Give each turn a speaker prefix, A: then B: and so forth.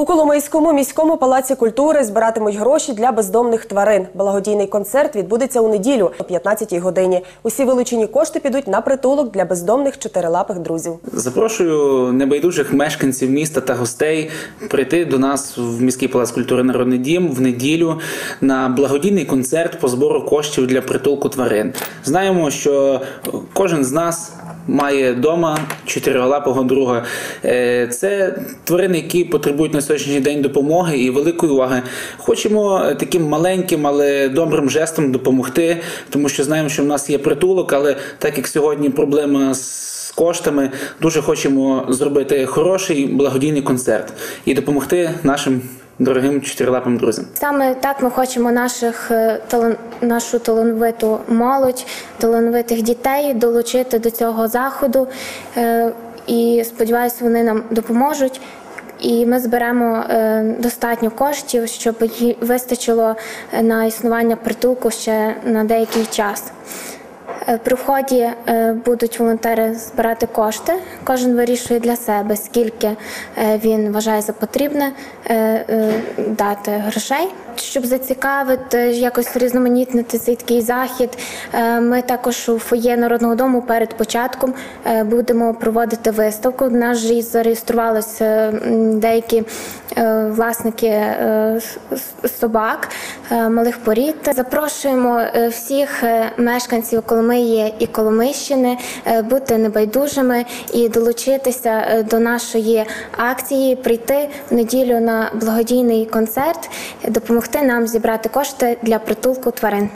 A: У Коломийському міському палаці культури збиратимуть гроші для бездомних тварин. Благодійний концерт відбудеться у неділю о 15-й годині. Усі вилучені кошти підуть на притулок для бездомних чотирилапих друзів.
B: Запрошую небайдужих мешканців міста та гостей прийти до нас в міський палац культури Народний дім в неділю на благодійний концерт по збору коштів для притулку тварин. Знаємо, що кожен з нас. Має вдома чотирилапого друга. Е, Це тварини, які потребують на сьогоднішній день допомоги і великої уваги. Хочемо е, таким маленьким, але добрим жестом допомогти, тому що знаємо, що в нас є притулок, але так як сьогодні проблема з коштами, дуже хочемо зробити хороший благодійний концерт і допомогти нашим дорогим чотирилапим друзям.
C: Саме так ми хочемо наших е, нашу талановиту молодь, талановитих дітей долучити до цього заходу. Е, І сподіваюся, вони нам допоможуть. І ми зберемо е, достатньо коштів, щоб вистачило е, на існування притулку ще на деякий час. Е, При вході е, будуть волонтери збирати кошти. Кожен вирішує для себе, скільки е, він вважає за потрібне дати грошей. Щоб зацікавити, якось різноманітнити цей такий захід. Ми також у фоє народного дому перед початком будемо проводити виставку. У нас же зареєструвалися деякі власники собак малих порід. Запрошуємо е, всіх е, мешканців Коломиї і Коломийщини е, бути небайдужими і долучитися е, до нашої акції, прийти в неділю на благодійний концерт, допомогти нам зібрати кошти для притулку тварин.